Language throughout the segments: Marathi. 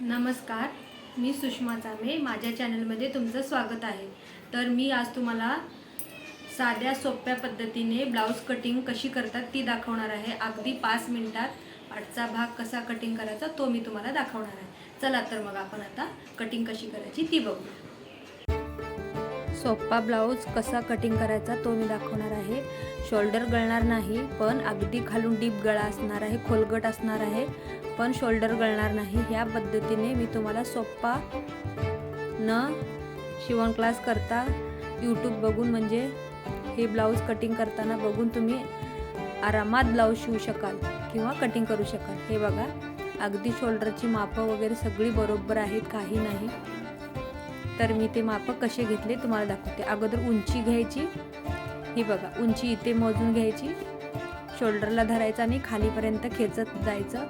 नमस्कार मी सुषमा चामे माझ्या चॅनलमध्ये तुमचं स्वागत आहे. तर मी आज तुम्हाला साध्या सोप्या पद्धतीने ब्लाऊज कटिंग कशी करतात ती दाखवणार आहे. अगदी पाच मिनटात पाठचा भाग कसा कटिंग करायचा तो मी तुम्हाला दाखवणार आहे. चला तर मग आपण आता कटिंग कशी करायची ती बघूया. सोप्पा ब्लाऊज कसा कटिंग करायचा तो मी दाखवणार आहे. शोल्डर गळणार नाही पण अगदी खालून डीप गळा असणार आहे खोलगट असणार आहे पण शोल्डर गळणार नाही. ह्या पद्धतीने मी तुम्हाला सोप्पा न शिवण क्लास करता यूट्यूब बघून म्हणजे हे ब्लाऊज कटिंग करताना बघून तुम्ही आरामात ब्लाऊज शिवू शकाल किंवा कटिंग करू शकाल. हे बघा अगदी शोल्डरची मापं वगैरे सगळी बरोबर आहेत काही नाही. तर मी ते मापं कसे घेतले तुम्हाला दाखवते. अगोदर उंची घ्यायची. ही बघा उंची इथे मोजून घ्यायची. शोल्डरला धरायचं आणि खालीपर्यंत खेचत जायचं.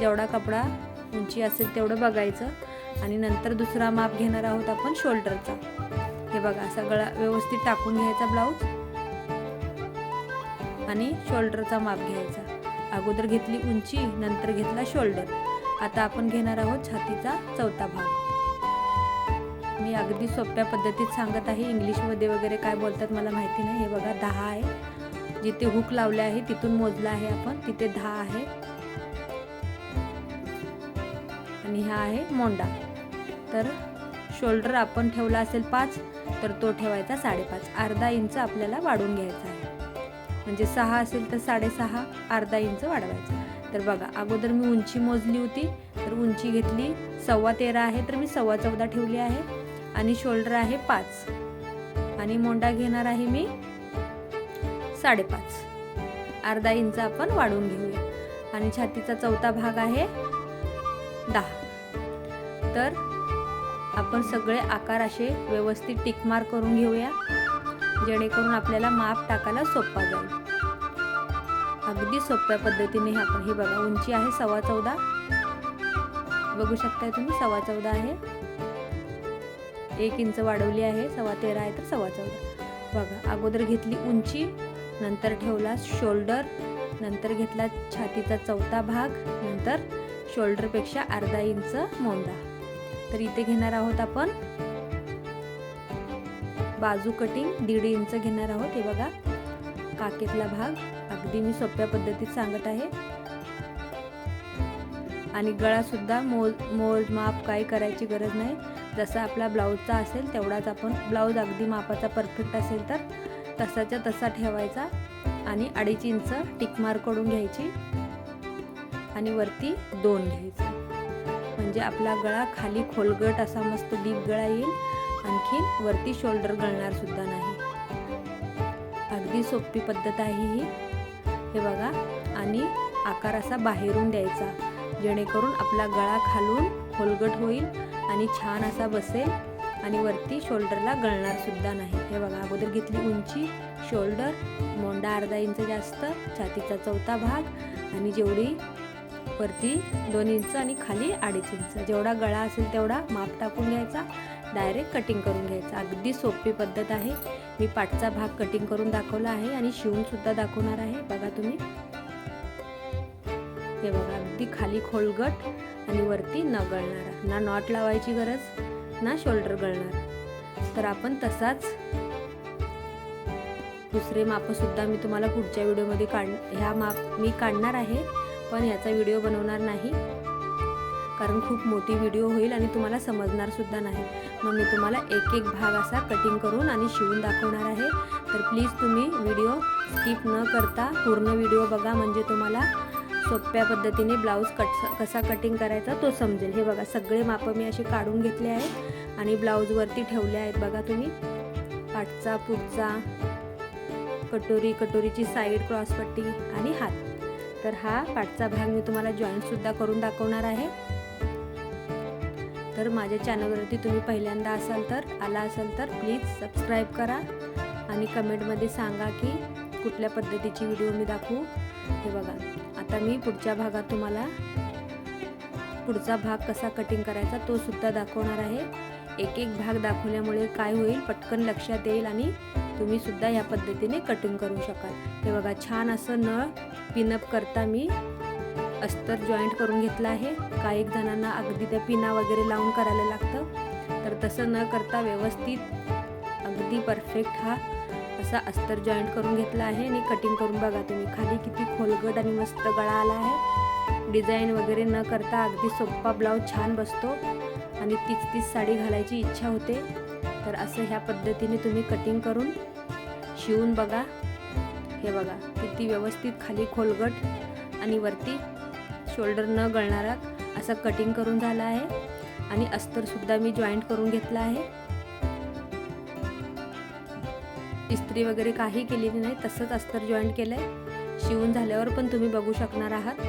जेवढा कपडा उंची असेल तेवढं बघायचं. आणि नंतर दुसरा माप घेणार आहोत आपण शोल्डरचा. हे बघा सगळा व्यवस्थित टाकून घ्यायचा ब्लाऊज. आणि शोल्डरचा माप घ्यायचा. अगोदर घेतली उंची नंतर घेतला शोल्डर. आता आपण घेणार आहोत छातीचा चौथा भाग. मी अगदी सोप्या पद्धतीत सांगत आहे. इंग्लिशमध्ये वगैरे काय बोलतात मला माहिती नाही. हे बघा दहा आहे. जिथे हुक लावले आहे तिथून मोजलं आहे आपण. तिथे दहा आहे. आणि हा आहे मोंडा. तर शोल्डर आपण ठेवला असेल पाच तर तो ठेवायचा साडेपाच. अर्धा इंच आपल्याला वाढवून घ्यायचा आहे. म्हणजे सहा असेल तर साडेसहा अर्धा इंच वाढवायचा. तर बघा अगोदर मी उंची मोजली होती. तर उंची घेतली सव्वा तेरा आहे तर मी सव्वा चौदा ठेवली आहे. आणि शोल्डर आहे पाच. आणि मोंडा घेणार आहे मी साडेपाच. अर्धा इंच आपण वाढवून घेऊया. आणि छातीचा चौथा भाग आहे दहा. तर आपण सगळे आकार असे व्यवस्थित टिकमार करून घेऊया जेणेकरून आपल्याला माप टाकायला सोपा जाईल. अगदी सोप्या पद्धतीने आपण हे बघा उंची आहे सव्वा चौदा. बघू शकताय तुम्ही सव्वा चौदा आहे. एक इंच वाढवली आहे सव्वा तेरा आहे तर सव्वा चौदा. बघा अगोदर घेतली उंची नंतर ठेवला शोल्डर नंतर घेतला छातीचा चौथा भाग नंतर शोल्डरपेक्षा अर्धा इंच मोंडा. तर इथे घेणार आहोत आपण बाजू कटिंग दीड इंच घेणार आहोत. हे बघा काकेतला भाग. अगदी मी सोप्या पद्धतीत सांगत आहे. आणि गळा सुद्धा मोल माप काही करायची गरज नाही. जसा आपला ब्लाऊजचा असेल तेवढाच आपण ब्लाऊज अगदी मापाचा परफेक्ट असेल तर तसाच्या तसा ठेवायचा आणि अडीच इंच टिकमार करून घ्यायची आणि वरती दोन घ्यायचं. म्हणजे आपला गळा खाली खोलगट असा मस्त डीप गळा येईल. आणखी वरती शोल्डर गळणार सुद्धा नाही. अगदी सोपी पद्धत आहे ही. हे बघा. आणि आकार असा बाहेरून द्यायचा. जेणेकरून आपला गळा खालून खोलगट होईल आणि छान असा बसेल आणि वरती शोल्डरला गळणार सुद्धा नाही. हे बघा अगोदर घेतली उंची शोल्डर मोंडा अर्धा इंच जास्त छातीचा चौथा भाग आणि जेवढी वरती दोन इंच आणि खाली अडीच इंच. जेवढा गळा असेल तेवढा माप टाकून घ्यायचा डायरेक्ट कटिंग करून घ्यायचा. अगदी सोपी पद्धत आहे. मी पाठचा भाग कटिंग करून दाखवला आहे आणि शिवून सुद्धा दाखवणार आहे. बघा तुम्ही. हे बघा अगदी खाली खोलगट आणि वरती न गळणारा. ना नॉट लावायची गरज ना शोल्डर गळणार. तर आपण तसाच दुसरे मापंसुद्धा मी तुम्हाला पुढच्या व्हिडिओमध्ये काढ ह्या माप मी काढणार आहे पण याचा व्हिडिओ बनवणार नाही. कारण खूप मोठी व्हिडिओ होईल आणि तुम्हाला समजणारसुद्धा नाही. मग मी तुम्हाला एक एक भाग असा कटिंग करून आणि शिवून दाखवणार आहे. तर प्लीज तुम्ही व्हिडिओ स्किप न करता पूर्ण व्हिडिओ बघा. म्हणजे तुम्हाला सोप्या पद्धतीने ब्लाऊज कट कसा कटिंग करायचा तो समजेल. हे बघा सगळे मापं मी असे काढून घेतले आहेत आणि ब्लाऊजवरती ठेवले आहेत बघा तुम्ही. पाठचा पुढचा कटोरी कटोरीची साईड क्रॉसपट्टी आणि हात. तर हा पाठचा भाग मी तुम्हाला जॉईंटसुद्धा करून दाखवणार आहे. तर माझ्या चॅनलवरती तुम्ही पहिल्यांदा असाल तर आला असाल तर प्लीज सबस्क्राईब करा आणि कमेंटमध्ये सांगा की कुठल्या पद्धतीची व्हिडिओ मी दाखवू. हे बघा. आता मी पुढच्या भागात तुम्हाला पुढचा भाग कसा कटिंग करायचा तो सुद्धा दाखवणार आहे. एक एक भाग दाखवल्यामुळे काय होईल पटकन लक्षात येईल आणि तुम्ही सुद्धा या पद्धतीने कटिंग करू शकाल. हे बघा छान असं नळ पिनअप करता मी. अस्तर जॉईंट करून घेतला आहे. काही जणांना अगदी त्या पिना वगैरे लावून करायला लागतं. तर तसं न करता व्यवस्थित अगदी परफेक्ट हा असा अस्तर जॉईंट करून घेतला आहे आणि कटिंग करून बघा तुम्ही. खाली किती खोलगट आणि मस्त गळा आला आहे. डिझाईन वगैरे न करता अगदी सोप्पा ब्लाऊज छान बसतो. आणि तीच तीच साडी घालायची इच्छा होते. तर असं ह्या पद्धतीने तुम्ही कटिंग करून शिवून बघा. हे बघा किती व्यवस्थित खाली खोलगट आणि वरती शोल्डर न गळणारा असं कटिंग करून झालं आहे. आणि अस्तरसुद्धा मी जॉईंट करून घेतला आहे. इस्त्री वगैरे काही केलेली नाही तसंच अस्तर जॉईंट केलं आहे शिवून झाल्यावर पण तुम्ही बघू शकणार आहात.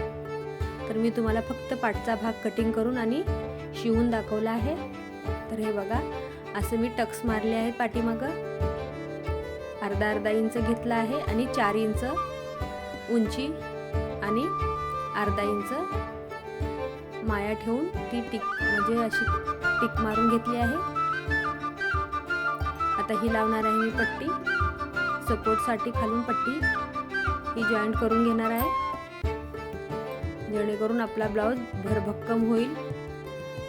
तर मी तुम्हाला फक्त पाठचा भाग कटिंग करून आणि शिवून दाखवला आहे. तर हे बघा असं मी टक्स मारले आहेत पाठीमागं. अर्धा अर्धा इंच घेतला आहे आणि चार इंच उंची आणि अर्धा इंच माया ठेवून ती टिक म्हणजे अशी टिक मारून घेतली आहे. आता ही लावणार आहे मी पट्टी. सपोर्टसाठी खालून पट्टी. ही जॉईंट करून घेणार आहे. जेणेकरून आपला ब्लाऊज भरभक्कम होईल.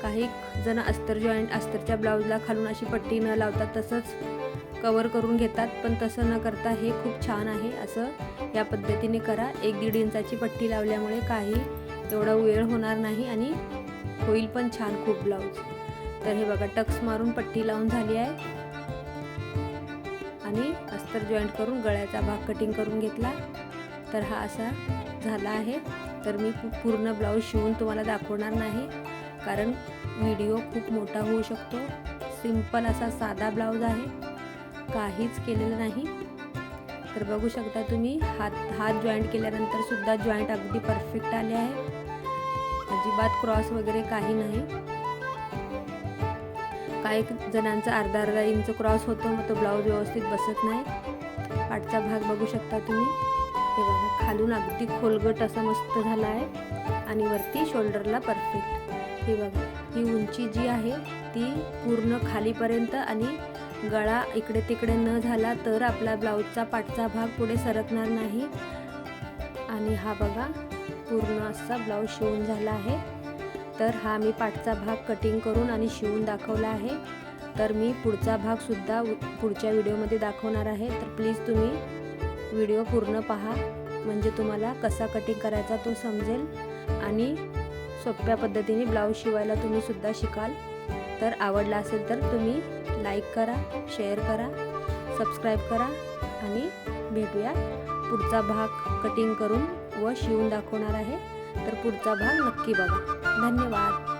काही जण अस्तर जॉईंट अस्तरच्या ब्लाऊजला खालून अशी पट्टी न लावता तसंच कवर करून घेतात. पण तसं न करता हे खूप छान आहे. असं या पद्धतीने करा. एक दीड इंचाची पट्टी लावल्यामुळे काही एवढा वेळ होणार नाही आणि होईल पण छान खूप ब्लाऊज तर हे बघा टक्स मारून पट्टी लावून झाली आहे. आणि जॉईंट करून गळ्याचा भाग कटिंग करून घेतला. तर हा असा झाला आहे. तर मी पूर्ण ब्लाऊज शिवून तुम्हाला दाखवणार नाही कारण व्हिडिओ खूप मोठा होऊ शकतो. सिंपल असा साधा ब्लाऊज आहे. काहीच केलेलं नाही. तर बघू शकता तुम्ही हात हात जॉईंट केल्यानंतर सुद्धा जॉईंट अगदी परफेक्ट आले आहे. अजिबात क्रॉस वगैरे काही नाही. काही जणांचा अर्धा अर्धा इंच क्रॉस होतो मग तो ब्लाऊज व्यवस्थित बसत नाही. पाठचा भाग बघू शकता तुम्ही. हे बघा खालून अगदी खोलगट असं मस्त झाला आहे. आणि वरती शोल्डरला परफेक्ट हे बघा ही उंची जी आहे ती पूर्ण खालीपर्यंत आणि गळा इकडे तिकडे न झाला तर आपला ब्लाऊजचा पाठचा भाग पुढे सरकणार नाही. आणि हा बघा पूर्ण असा ब्लाऊज शिवून झाला आहे. तर हा मी पाठचा भाग कटिंग करून आणि शिवून दाखवला आहे. तर मी पुढचा भागसुद्धा पुढच्या व्हिडिओमध्ये दाखवणार आहे. तर प्लीज तुम्ही व्हिडिओ पूर्ण पहा. म्हणजे तुम्हाला कसा कटिंग करायचा तो समजेल. आणि सोप्या पद्धतीने ब्लाऊज शिवायला तुम्ही सुद्धा शिकाल. तर आवडला असेल तर तुम्ही लाईक करा शेअर करा सबस्क्राईब करा आणि भेटूया. पुढचा भाग कटिंग करून व शिवून दाखवणार आहे. तर पुढचा भाग नक्की बघा. धन्यवाद.